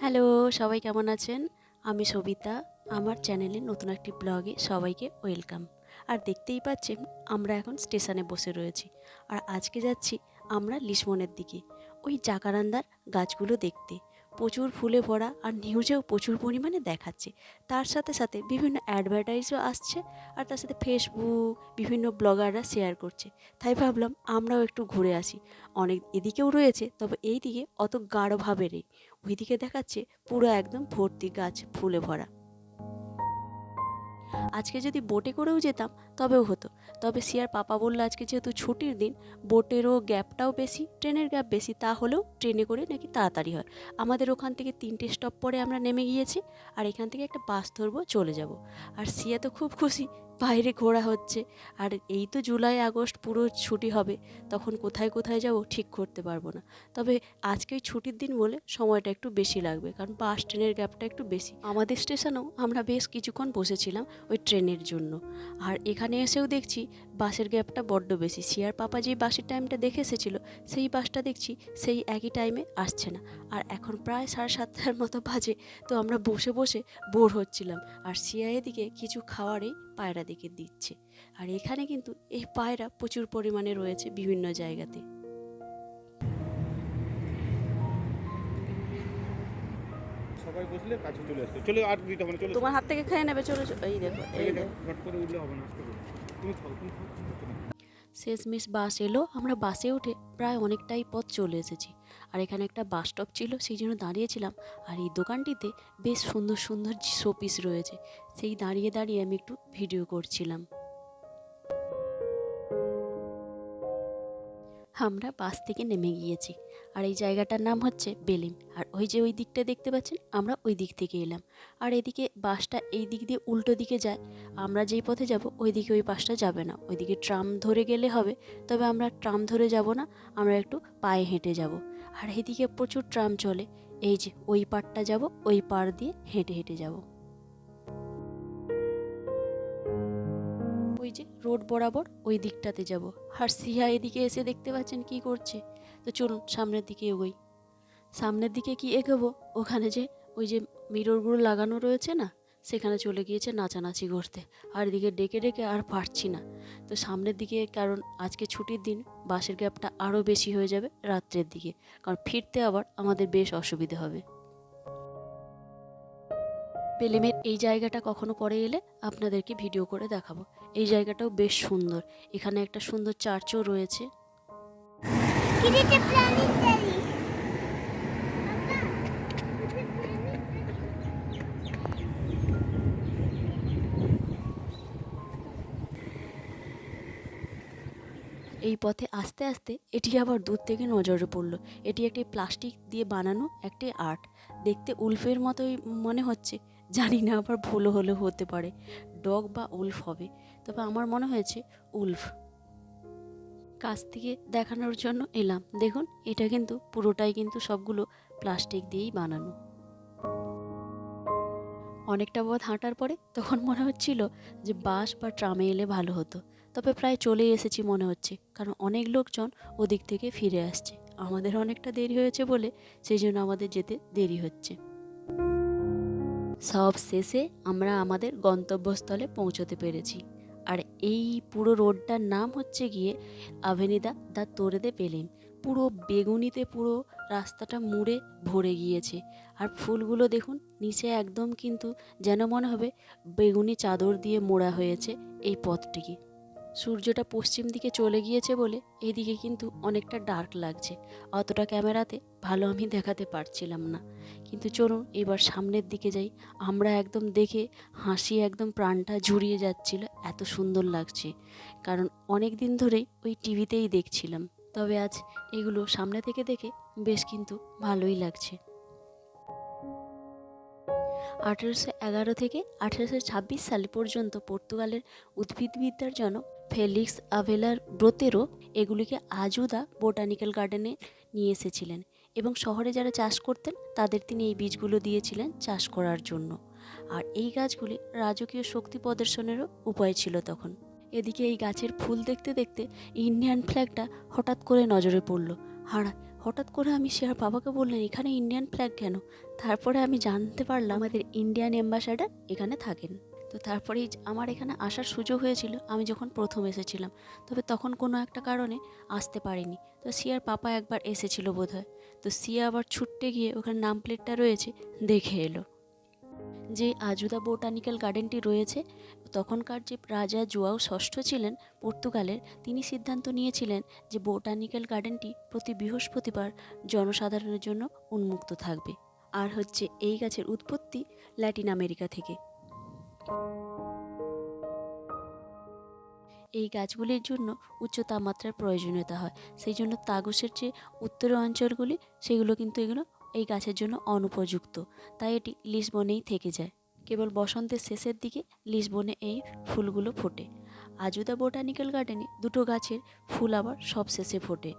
Hello, সবাই কেমন আছেন? আমি সবিতা। আমার চ্যানেলে নতুন একটি ব্লগে সবাইকে ওয়েলকাম। আর দেখতেই পাচ্ছেন, আমরা এখন স্টেশনে বসে রয়েছি। আর আজকে যাচ্ছি আমরা লিসমনের দিকে, ওই জাকারান্দার গাছগুলো দেখতে। প্রচুর ফুলে ভরা আর নিউজেও প্রচুর পরিমাণে দেখাচ্ছে। তার সাথে সাথে বিভিন্ন অ্যাডভার্টাইজও আসছে আর তার সাথে ফেসবুক বিভিন্ন ব্লগাররা শেয়ার করছে। তাই ভাবলাম আমরাও একটু ঘুরে আসি। অনেক এদিকেও রয়েছে, তবে এই দিকে অত গাঢ়ভাবে নেই। ওইদিকে দেখাচ্ছে পুরো একদম ভর্তি গাছ ফুলে ভরা। আজকে যদি বোটে করেও যেতাম তবেও হতো। তবে সিয়ার পাপা বলল, আজকে যেহেতু ছুটির দিন, বোটেরও গ্যাপটাও বেশি, ট্রেনের গ্যাপ বেশি তা হলেও ট্রেনে করে নাকি তাড়াতাড়ি হয়। আমাদের ওখান থেকে তিনটে স্টপ পরে আমরা নেমে গিয়েছি আর এখান থেকে একটা বাস ধরবো, চলে যাব। আর সিয়া তো খুব খুশি, বাইরে ঘোরা হচ্ছে। আর এই তো জুলাই, আগস্ট পুরো ছুটি হবে, তখন কোথায় কোথায় যাব ঠিক করতে পারব না। তবে আজকে ছুটির দিন বলে সময়টা একটু বেশি লাগবে, কারণ বাস ট্রেনের গ্যাপটা একটু বেশি। আমাদের স্টেশনেও আমরা বেশ কিছুক্ষণ বসেছিলাম ওই ট্রেনের জন্য। আর এখানে এসেও দেখছি বাসের গ্যাপটা বড্ড বেশি। শিয়ার পাপা যে বাসের টাইমটা দেখে এসেছিল, সেই বাসটা দেখছি সেই একই টাইমে আসছে না। আর এখন প্রায় সাড়ে সাতটার মতো বাজে, তো আমরা বসে বসে বোর হচ্ছিলাম। আর সিয়া এদিকে কিছু খাওয়ারই পায়রা দিকে দিচ্ছে। আর এখানে কিন্তু এই পায়রা প্রচুর পরিমাণে রয়েছে বিভিন্ন জায়গাতে। সবাই বসলে কাছে চলে আসছে চলে আর দিতে হবে না চলে তোমার হাত থেকে খেয়ে নেবে চলে চলো। এই দেখো এই দেখো। ঘট করে উঠলে হবে না আস্তে করে। তুমি খাও তুমি খাও শেষমেশ বাস এলো। আমরা বাসে উঠে প্রায় অনেকটাই পথ চলে এসেছি। আর এখানে একটা বাস স্টপ ছিল সেই জন্য দাঁড়িয়েছিলাম। আর এই দোকানটিতে বেশ সুন্দর সুন্দর শোপিস রয়েছে। সেই দাঁড়িয়ে দাঁড়িয়ে আমি একটু ভিডিও করছিলাম। আমরা বাস থেকে নেমে গিয়েছি। আর এই জায়গাটার নাম হচ্ছে বেলিম। আর ওই যে ওই দিকটা দেখতে পাচ্ছেন, আমরা ওই দিক থেকে এলাম। আর এদিকে বাসটা এই দিক দিয়ে উল্টো দিকে যায়। আমরা যেই পথে যাব, ওই দিকে ওই বাসটা যাবে না। ওইদিকে ট্রাম ধরে গেলে হবে, তবে আমরা ট্রাম ধরে যাব না, আমরা একটু পায়ে হেঁটে যাব। আর এদিকে প্রচুর ট্রাম চলে। এই যে ওই পারটা যাব, ওই পার দিয়ে হেঁটে হেঁটে যাব। ওই যে রোড বরাবর ওই দিকটাতে যাব। আর সিহা এদিকে এসে দেখতে পাচ্ছেন কি করছে। তো চলুন সামনের দিকে এগোই। সামনের দিকে কি এগোবো? ওখানে যে ওই যে মিররগুলো লাগানো রয়েছে না, সেখানে চলে গিয়েছে নাচানাচি করতে। আর এদিকে ডেকে ডেকে আর পারছি না। তো সামনের দিকে, কারণ আজকে ছুটির দিন, বাসের গ্যাপটা আরও বেশি হয়ে যাবে রাত্রের দিকে। কারণ ফিরতে আবার আমাদের বেশ অসুবিধে হবে। পেলেমের এই জায়গাটা কখনো পরে এলে আপনাদেরকে ভিডিও করে দেখাবো। এই জায়গাটাও বেশ সুন্দর। এখানে একটা সুন্দর চার্চও রয়েছে। এই পথে আস্তে আস্তে এটি আবার দূর থেকে নজরে পড়ল। এটি একটি প্লাস্টিক দিয়ে বানানো একটি আর্ট। দেখতে উলফের মতোই মনে হচ্ছে। জানি না আবার ভুলও হলেও হতে পারে। ডগ বা উলফ হবে। তবে আমার মনে হয়েছে উলফ। কাছ থেকে দেখানোর জন্য এলাম। দেখুন, এটা কিন্তু পুরোটাই কিন্তু সবগুলো প্লাস্টিক দিয়েই বানানো। অনেকটা পথ হাঁটার পরে তখন মনে হচ্ছিল যে বাস বা ট্রামে এলে ভালো হতো। তবে প্রায় চলে এসেছি মনে হচ্ছে, কারণ অনেক লোকজন ওদিক থেকে ফিরে আসছে। আমাদের অনেকটা দেরি হয়েছে বলে সেই জন্য আমাদের যেতে দেরি হচ্ছে। সব শেষে আমরা আমাদের গন্তব্যস্থলে পৌঁছতে পেরেছি। আর এই পুরো রোডটার নাম হচ্ছে গিয়ে আভেনিদা দা তোরেদে পেলেন পুরো বেগুনিতে পুরো রাস্তাটা মুড়ে ভরে গিয়েছে। আর ফুলগুলো দেখুন, নিচে একদম কিন্তু যেন মনে হবে বেগুনি চাদর দিয়ে মোড়া হয়েছে এই পথটিকে। সূর্যটা পশ্চিম দিকে চলে গিয়েছে বলে এদিকে কিন্তু অনেকটা ডার্ক লাগছে। অতটা ক্যামেরাতে ভালো আমি দেখাতে পারছিলাম না। কিন্তু চলুন এবার সামনের দিকে যাই। আমরা একদম দেখে হাসি একদম প্রাণটা জুড়িয়ে যাচ্ছিল, এত সুন্দর লাগছে। কারণ অনেক দিন ধরেই ওই টিভিতেই দেখছিলাম। তবে আজ এগুলো সামনে থেকে দেখে বেশ কিন্তু ভালোই লাগছে। আঠেরোশো এগারো থেকে আঠেরোশো ছাব্বিশ সাল পর্যন্ত পর্তুগালের উদ্ভিদবিদ্যার জনক ফেলিক্স আভেলার ব্রোতেরো এগুলিকে আজুদা বোটানিক্যাল গার্ডেনে নিয়ে এসেছিলেন এবং শহরে যারা চাষ করতেন, তাদের তিনি এই বীজগুলো দিয়েছিলেন চাষ করার জন্য। আর এই গাছগুলি রাজকীয় শক্তি প্রদর্শনেরও উপায় ছিল তখন। এদিকে এই গাছের ফুল দেখতে দেখতে ইন্ডিয়ান ফ্ল্যাগটা হঠাৎ করে নজরে পড়ল। আর হঠাৎ করে আমি সে আর বাবাকে বললেন, এখানে ইন্ডিয়ান ফ্ল্যাগ কেন? তারপরে আমি জানতে পারলাম আমাদের ইন্ডিয়ান অ্যাম্বাসাডার এখানে থাকেন। তো তারপরেই আমার এখানে আসার সুযোগ হয়েছিল, আমি যখন প্রথম এসেছিলাম, তবে তখন কোনো একটা কারণে আসতে পারিনি। তো সিয়ার পাপা একবার এসেছিল বোধ হয় তো সিয়া আবার ছুটতে গিয়ে ওখানে নাম প্লেটটা রয়েছে, দেখে এলো। যে আজুদা বোটানিক্যাল গার্ডেনটি রয়েছে, তখনকার যে রাজা জুয়াও ষষ্ঠ ছিলেন পর্তুগালের, তিনি সিদ্ধান্ত নিয়েছিলেন যে বোটানিক্যাল গার্ডেনটি প্রতি বৃহস্পতিবার জনসাধারণের জন্য উন্মুক্ত থাকবে। আর হচ্ছে এই গাছের উৎপত্তি ল্যাটিন আমেরিকা থেকে। এই গাছগুলির জন্য উচ্চ তাপমাত্রার প্রয়োজনীয়তা হয়। সেই জন্য তাগসের যে উত্তর অঞ্চলগুলি, সেগুলো কিন্তু এগুলো এই গাছের জন্য অনুপযুক্ত। তাই এটি লিসবনেই থেকে যায়। কেবল বসন্তের শেষের দিকে লিসবনে এই ফুলগুলো ফোটে। আজুদা বোটানিক্যাল গার্ডেনে দুটো গাছের ফুল আবার সব শেষে ফোটে।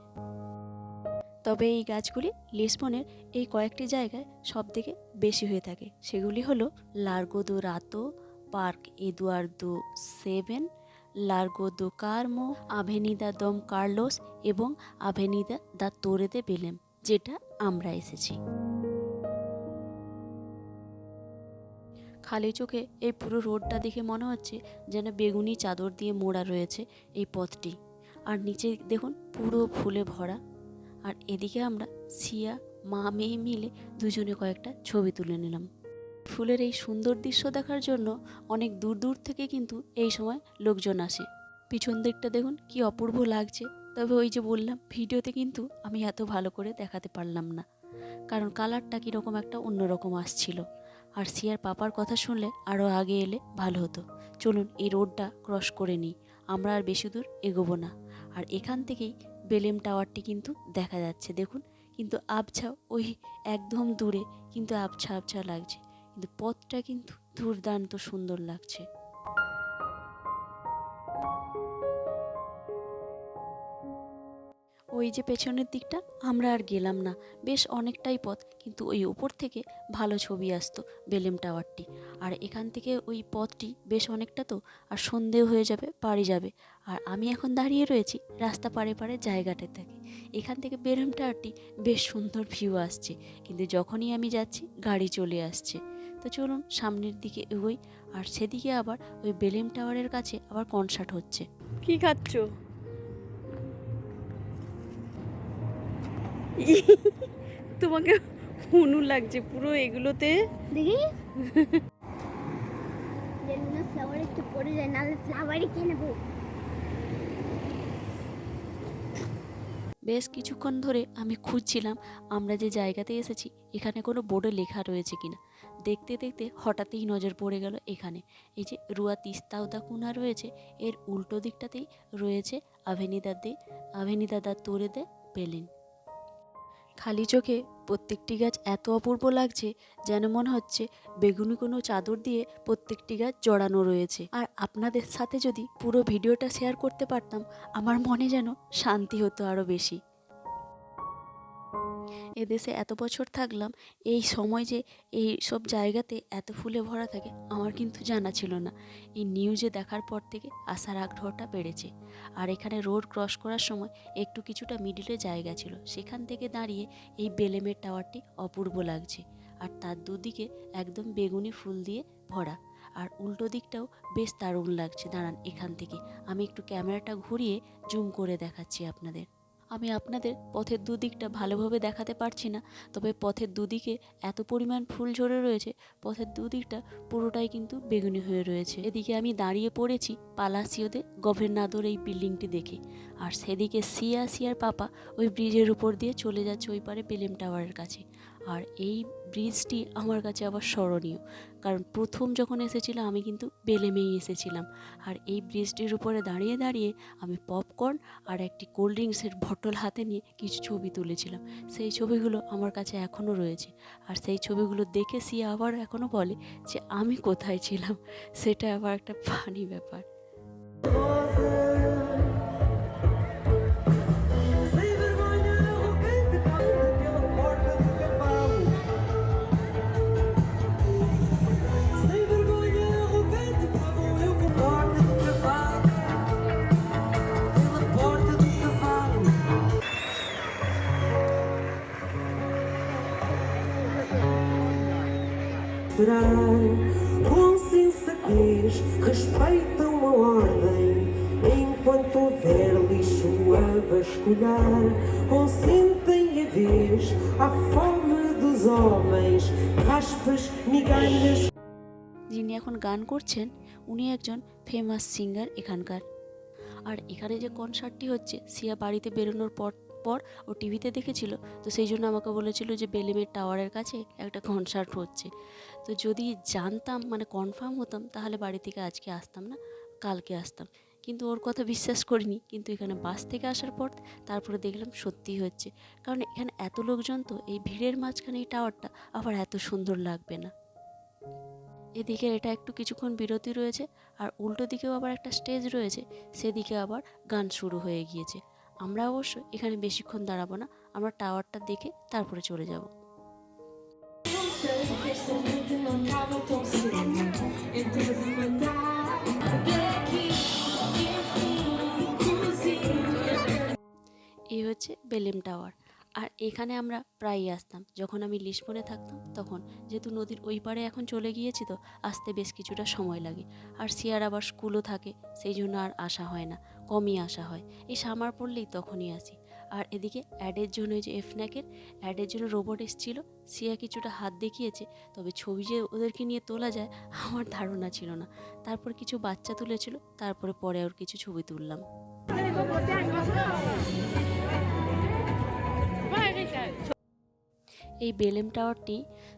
তবে এই গাছগুলি লিসবনের এই কয়েকটি জায়গায় সব থেকে বেশি হয়ে থাকে। সেগুলি হলো Largo do Rato park Eduardo seven, Largo do Carmo, Avenida দম কার্লোস এবং আভেনিদা দা তোরেদে বেলেম, যেটা আমরা এসেছি। খালি চোখে এই পুরো রোডটা দেখে মনে হচ্ছে যেন বেগুনি চাদর দিয়ে মোড়া রয়েছে এই পথটি। আর নিচে দেখুন পুরো ফুলে ভরা। আর এদিকে আমরা সিয়া, মা মেয়ে মিলে দুজনে কয়েকটা ছবি তুলে নিলাম। ফুলের এই সুন্দর দৃশ্য দেখার জন্য অনেক দূর দূর থেকে কিন্তু এই সময় লোকজন আসে। পিছন দিকটা দেখুন, কি অপূর্ব লাগছে। তবে ওই যে বললাম, ভিডিওতে কিন্তু আমি এত ভালো করে দেখাতে পারলাম না। কারণ কালারটা কীরকম একটা অন্যরকম আসছিল। আর সিয়ার পাপার কথা শুনলে আরও আগে এলে ভালো হতো। চলুন এই রোডটা ক্রস করে নিই। আমরা আর বেশি দূর এগোবো না। আর এখান থেকেই বেলেম টাওয়ারটি কিন্তু দেখা যাচ্ছে। দেখুন, কিন্তু আবছা ওই একদম দূরে কিন্তু আবছা আবছা লাগছে। কিন্তু পথটা কিন্তু দুর্দান্ত সুন্দর লাগছে। ওই যে পেছনের দিকটা, আমরা আর গেলাম না। বেশ অনেকটাই পথ, কিন্তু ওই ওপর থেকে ভালো ছবি আসতো বেলেম টাওয়ারটি। আর এখান থেকে ওই পথটি বেশ অনেকটা তো, আর সন্ধেও হয়ে যাবে বাড়ি যাবে। আর আমি এখন দাঁড়িয়ে রয়েছি রাস্তা পারে পাড়ে জায়গাটা থেকে এখান থেকে বেলেম টাওয়ারটি বেশ সুন্দর ভিউ আসছে, কিন্তু যখনই আমি যাচ্ছি, গাড়ি চলে আসছে। তো চলুন সামনের দিকে এগোই আর সেদিকে আবার ওই বেলেম টাওয়ারের কাছে আবার কনসার্ট হচ্ছে। কি খাচ্ছ? তোমাকে হুনু লাগছে পুরো এগুলোতে। দেখি। যেন ফ্লাওয়ার একটু পড়ে যায় নাহলে ফ্লাওয়ারই খেয়ে নেব। বেশ কিছুক্ষণ ধরে আমি খুঁজছিলাম আমরা যে জায়গাতে এসেছি এখানে কোনো বোর্ডে লেখা রয়েছে কিনা। দেখতে দেখতে হঠাৎই নজর পড়ে গেল এখানে। এই যে রুয়া তিস্তাউদা কুনা রয়েছে, এর উল্টো দিকটাতেই রয়েছে আভেনিদা দে, আভেনিদা দা তোরে দে পেলেন। খালি চোখে প্রত্যেকটি গাছ এত অপূর্ব লাগছে যেন মনে হচ্ছে বেগুনি কোনো চাদর দিয়ে প্রত্যেকটি গাছ জড়ানো রয়েছে। আর আপনাদের সাথে যদি পুরো ভিডিওটা শেয়ার করতে পারতাম, আমার মনে যেন শান্তি হতো আরও বেশি। এদেশে এত বছর থাকলাম, এই সময় যে এই সব জায়গাতে এত ফুলে ভরা থাকে, আমার কিন্তু জানা ছিল না। এই নিউজে দেখার পর থেকে আসার আগ্রহটা বেড়েছে। আর এখানে রোড ক্রস করার সময় একটু কিছুটা মিডিলে জায়গা ছিল। সেখান থেকে দাঁড়িয়ে এই বেলেমের টাওয়ারটি অপূর্ব লাগছে। আর তার দুদিকে একদম বেগুনি ফুল দিয়ে ভরা। আর উল্টো দিকটাও বেশ দারুণ লাগছে। দাঁড়ান এখান থেকে। আমি একটু ক্যামেরাটা ঘুরিয়ে জুম করে দেখাচ্ছি আপনাদের। আমি আপনাদের পথের দুদিকটা ভালোভাবে দেখাতে পারছি না, তবে পথের দুদিকে এত পরিমাণ ফুল ঝরে রয়েছে, পথের দুদিকটা পুরোটাই কিন্তু বেগুনি হয়ে রয়েছে। এদিকে আমি দাঁড়িয়ে পড়েছি পালাসিওতে গভর্নাদোর এই বিল্ডিংটি দেখে, আর সেদিকে সিয়া সিয়ার পাপা ওই ব্রিজের উপর দিয়ে চলে যাচ্ছে ওই পারে বেলেম টাওয়ারের কাছে। আর এই ব্রিজটি আমার কাছে আবার স্মরণীয়। কারণ প্রথম যখন এসেছিলাম, আমি কিন্তু বেলেমেই এসেছিলাম। আর এই ব্রিজটির উপরে দাঁড়িয়ে দাঁড়িয়ে আমি পপকর্ন আর একটি কোল্ড ড্রিঙ্কসের বটল হাতে নিয়ে কিছু ছবি তুলেছিলাম। সেই ছবিগুলো আমার কাছে এখনও রয়েছে। আর সেই ছবিগুলো দেখে সিয়া আবার এখনও বলে যে, আমি কোথায় ছিলাম? সেটা আবার একটা ফানি ব্যাপার। Esperar. Com sensatez, respeitam a ordem. Enquanto houver lixo a vasculhar, consentem a vez à fome dos homens, raspas, migalhas. যিনি এখন গান করছেন উনি একজন ফেমাস সিঙ্গার এখানকার আর এখানে যে কনসার্টটি হচ্ছে সিয়া বাড়িতে বেরোনোর পর পর ও টিভিতে দেখেছিল। তো সেই জন্য আমাকে বলেছিল যে বেলেমের টাওয়ারের কাছে একটা কনসার্ট হচ্ছে। তো যদি জানতাম মানে কনফার্ম হতাম, তাহলে বাড়ি থেকে আজকে আসতাম না, কালকে আসতাম। কিন্তু ওর কথা বিশ্বাস করিনি। কিন্তু এখানে বাস থেকে আসার পর তারপরে দেখলাম সত্যিই হচ্ছে। কারণ এখানে এত লোকজন তো, এই ভিড়ের মাঝখানে এই টাওয়ারটা আবার এত সুন্দর লাগবে না। এদিকে এটা একটু কিছুক্ষণ বিরতি রয়েছে, আর উল্টো দিকেও আবার একটা স্টেজ রয়েছে, সেদিকে আবার গান শুরু হয়ে গিয়েছে। আমরা অবশ্য এখানে বেশিক্ষণ দাঁড়াবো না, আমরা টাওয়ারটা দেখে তারপরে চলে যাব। এই হচ্ছে বেলেম টাওয়ার, আর এখানে আমরা প্রায়ই আসতাম। যখন আমি লিসবনে থাকতাম, তখন যেহেতু নদীর ওই পারে এখন চলে গিয়েছি তো, আসতে বেশ কিছুটা সময় লাগে। আর সিয়ার আবার স্কুলও থাকে, সেই জন্য আর আসা হয় না। কমই আসা হয়। এই সামার পড়লেই তখনই আসি। আর এদিকে অ্যাডের জন্য যে এফন্যাকের অ্যাডের জন্য রোবট এসেছিল। সিয়া কিছুটা হাত দেখিয়েছে, তবে ছবি যে ওদেরকে নিয়ে তোলা যায়, আমার ধারণা ছিল না। তারপর কিছু বাচ্চা তুলেছিল, তারপরে পরে ওর কিছু ছবি তুললাম। এই বেলেম টাওয়ারটি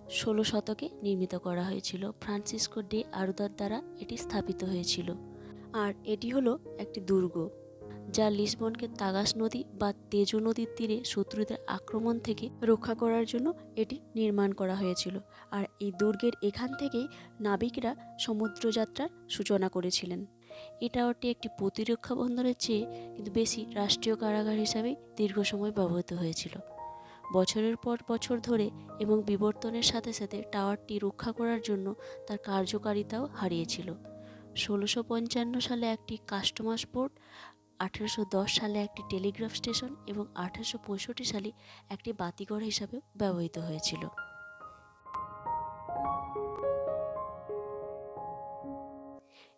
ষোলো শতকে নির্মিত করা হয়েছিল। ফ্রান্সিসকো ডে আরুদার দ্বারা এটি স্থাপিত হয়েছিল। আর এটি হলো একটি দুর্গ, যা লিসবনকে তাগাস নদী বা তেজো নদীর তীরে শত্রুদের আক্রমণ থেকে রক্ষা করার জন্য এটি নির্মাণ করা হয়েছিল। আর এই দুর্গের এখান থেকেই নাবিকরা সমুদ্রযাত্রার সূচনা করেছিলেন। এই টাওয়ারটি একটি প্রতিরক্ষা বন্দরের চেয়ে কিন্তু বেশি রাষ্ট্রীয় কারাগার হিসাবেই দীর্ঘ সময় ব্যবহৃত হয়েছিল। বছরের পর বছর ধরে এবং বিবর্তনের সাথে সাথে টাওয়ারটি রক্ষা করার জন্য তার কার্যকারিতাও হারিয়েছিল। ষোলোশো পঞ্চান্ন সালে একটি কাস্টমার্স পোর্ট, আঠেরোশো দশ সালে একটি টেলিগ্রাফ স্টেশন এবং আঠেরোশো পঁয়ষট্টি সালে একটি বাতিঘর হিসাবে ব্যবহৃত হয়েছিল।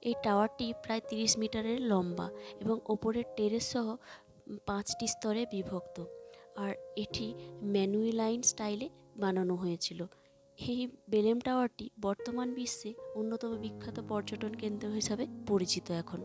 এই টাওয়ারটি প্রায় তিরিশ মিটারের লম্বা এবং ওপরের টেরেস সহ পাঁচটি স্তরে বিভক্ত, আর এটি ম্যানুয়েলাইন স্টাইলে বানানো হয়েছিল। এই বেলেম টাওয়ারটি বর্তমান বিশ্বে অন্যতম বিখ্যাত পর্যটন কেন্দ্র হিসাবে পরিচিত এখন।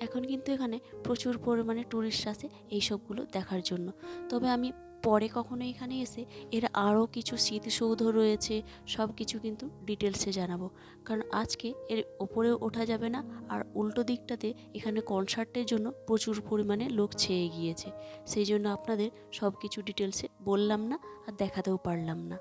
এখন কিন্তু এখানে প্রচুর পরিমাণে ট্যুরিস্ট আসে এইসবগুলো দেখার জন্য। তবে আমি পরে কখনো এখানে এসে এর আরও কিছু স্মৃতিসৌধ রয়েছে সব কিছু কিন্তু ডিটেলসে জানাব। কারণ আজকে এর ওপরেও ওঠা যাবে না, আর উল্টো দিকটাতে এখানে কনসার্টের জন্য প্রচুর পরিমাণে লোক ছেয়ে গিয়েছে। সেই জন্য আপনাদের সব কিছু ডিটেলসে বললাম না আর দেখাতেও পারলাম না।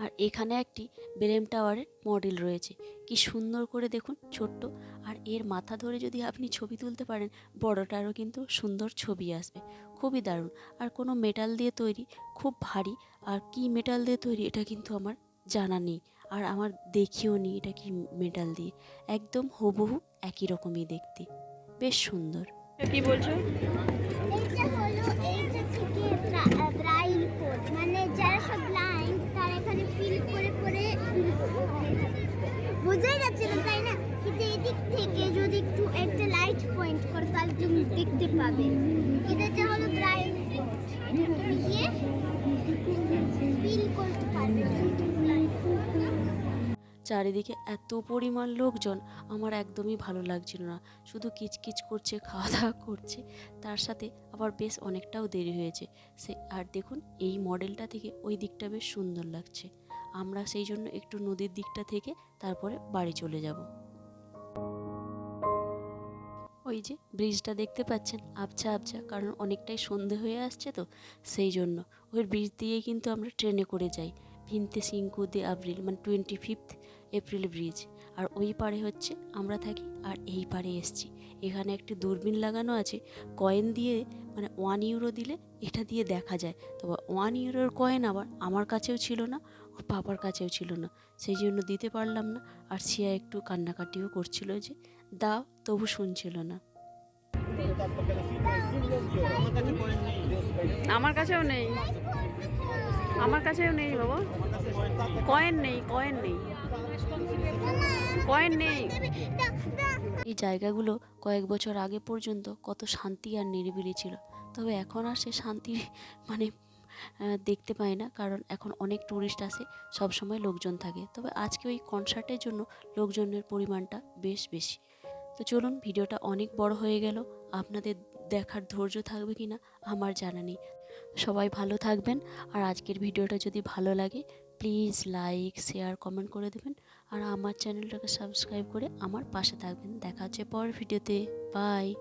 আর এখানে একটি বেলেম টাওয়ারের মডেল রয়েছে। কি সুন্দর করে দেখুন, ছোট্ট। আর এর মাথা ধরে যদি আপনি ছবি তুলতে পারেন, বড়টারও কিন্তু সুন্দর ছবি আসবে। খুবই দারুণ। আর কোনো মেটাল দিয়ে তৈরি, খুব ভারী। আর কি মেটাল দিয়ে তৈরি, এটা কিন্তু আমার জানা নেই। আর আমার দেখিও নি এটা কি মেটাল দিয়ে। একদম হুবহু একই রকমই দেখতে। বেশ সুন্দর। কি বলছো? এখানে ফিল করে করে বোঝাই যাচ্ছে না, তাই না? কিন্তু এদিক থেকে যদি একটু একটা লাইট পয়েন্ট করে, তাহলে তুমি দেখতে পাবে। এটা হলো দিয়ে ফিল করতে পারবে। চারিদিকে এত পরিমাণ লোকজন, আমার একদমই ভালো লাগছিল না। শুধু কিচকিচ করছে খাওয়া দাওয়া করছে, তার সাথে আবার বেশ অনেকটাও দেরি হয়েছে। সে, আর দেখুন, এই মডেলটা থেকে ওই দিকটা বেশ সুন্দর লাগছে। আমরা সেই জন্য একটু নদীর দিকটা থেকে তারপরে বাড়ি চলে যাব। ওই যে ব্রিজটা দেখতে পাচ্ছেন? আবছা আবছা, কারণ অনেকটাই সন্ধে হয়ে আসছে তো, সেই জন্য। ওই ব্রিজ দিয়ে কিন্তু আমরা ট্রেনে করে যাই। ভিনতে সিঙ্কু দে আব্রিল মানে টোয়েন্টি ফিফথ এপ্রিল ব্রিজ। আর ওই পারে হচ্ছে আমরা থাকি আর এই পারে এসছি। এখানে একটি দূরবীন লাগানো আছে। কয়েন দিয়ে মানে ওয়ান ইউরো দিলে এটা দিয়ে দেখা যায়। তবে ওয়ান ইউরোর কয়েন আবার আমার কাছেও ছিল না, ওর পাপার কাছেও ছিল না। সেই জন্য দিতে পারলাম না। আর সিয়া একটু কান্নাকাটিও করছিল যে, দাও, তবু শুনছিল না। আমার কাছেও নেই। আমার কাছেও নেই বাবা। কয়েন নেই কয়েন নেই। এই জায়গাগুলো কয়েক বছর আগে পর্যন্ত কত শান্তি আর নিরিবিলি ছিল। তবে এখন আর সে শান্তি মানে দেখতে পাই না। কারণ এখন অনেক ট্যুরিস্ট আসে সব সময় লোকজন থাকে। তবে আজকে ওই কনসার্টের জন্য লোকজনের পরিমাণটা বেশ বেশি। তো চলুন, ভিডিওটা অনেক বড় হয়ে গেল। আপনাদের দেখার ধৈর্য থাকবে কি না আমার জানা নেই। সবাই ভালো থাকবেন। আর আজকের ভিডিওটা যদি ভালো লাগে প্লিজ লাইক শেয়ার কমেন্ট করে দেবেন। আর আমার চ্যানেলটাকে সাবস্ক্রাইব করে আমার পাশে থাকবেন। দেখা হচ্ছে পরের ভিডিওতে। বাই।